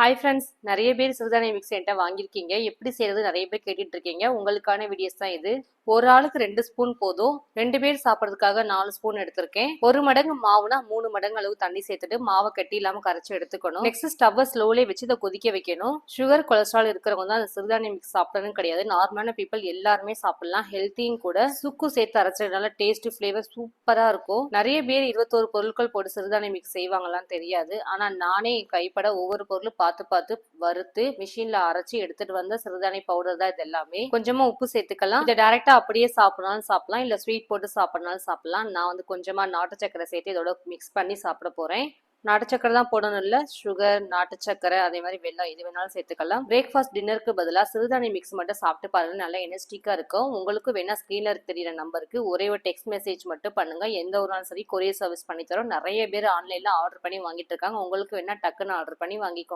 Hi friends நிறைய பேர் சிறுதானிய மிக்ஸ் என்கிட்ட வாங்கியிருக்கீங்க. எப்படி செய்யறது நிறைய பேர் கேட்டுட்டு இருக்கீங்க உங்களுக்கான வீடியோஸ் தான் இது. ஒரு ஆளுக்கு ரெண்டு ஸ்பூன் போதும். ரெண்டு பேர் சாப்பிட்றதுக்காக நாலு ஸ்பூன் எடுத்திருக்கேன். ஒரு மடங்கு மாவுனா மூணு மடங்கு அளவு தண்ணி சேர்த்துட்டு மாவை கட்டி இல்லாம கரைச்சி எடுத்துக்கணும். நெக்ஸ்ட் ஸ்டவ்வை ஸ்லோலே வச்சு இதை கொதிக்க வைக்கணும். சுகர் கொலஸ்ட்ரால் இருக்கிறவங்க தான் அந்த சிறுதானிய மிக்ஸ் சாப்பிடணும் கிடையாது. நார்மலான பீப்பிள் எல்லாருமே சாப்பிடலாம். ஹெல்த்தியும் கூட. சுக்கு சேர்த்து அரைச்சதுனால டேஸ்ட் ஃபிளேவர் சூப்பரா இருக்கும். நிறைய பேர் இருபத்தோரு பொருட்கள் போட்டு சிறுதானிய மிக்ஸ் செய்வாங்களான்னு தெரியாது. ஆனா நானே என் கைப்பட ஒவ்வொரு பொருளும் பார்த்து பார்த்து வறுத்து மிஷின்ல அரைச்சி எடுத்துட்டு வந்த சிறுதானிய பவுடர் தான் இது எல்லாமே. கொஞ்சமா உப்பு சேர்த்துக்கலாம். இதை டைரக்டா அப்படியே சாப்பிடனாலும் சாப்பிடலாம். இல்ல ஸ்வீட் போட்டு சாப்பிடனாலும் சாப்பிடலாம். நான் வந்து கொஞ்சமா நாட்டு சக்கரை சேர்த்து இதோட மிக்ஸ் பண்ணி சாப்பிட போறேன். நாட்டு சக்கரை தான் போடணும் இல்ல. சுகர் நாட்டு சக்கரை அதே மாதிரி வெள்ளம் எது வேணாலும் சேர்த்துக்கலாம். பிரேக்ஃபாஸ்ட் டின்னருக்கு பதிலாக சிறுதானிய மிக்ஸ் மட்டும் சாப்பிட்டு பாருங்க. நல்லா எனர்ஜிட்டிக்கா இருக்கும். உங்களுக்கு வேணா ஸ்க்ரீன்ல தெரியுற நம்பருக்கு ஒரே ஒரு டெக்ஸ்ட் மெசேஜ் மட்டும் பண்ணுங்க. எந்த ஒரு நாளும் சரி கொரியர் சர்வீஸ் பண்ணி தரோம். நிறைய பேர் ஆன்லைன்ல ஆர்டர் பண்ணி வாங்கிட்டு இருக்காங்க. உங்களுக்கு வேணா டக்குன்னு ஆர்டர் பண்ணி வாங்கிக்கோ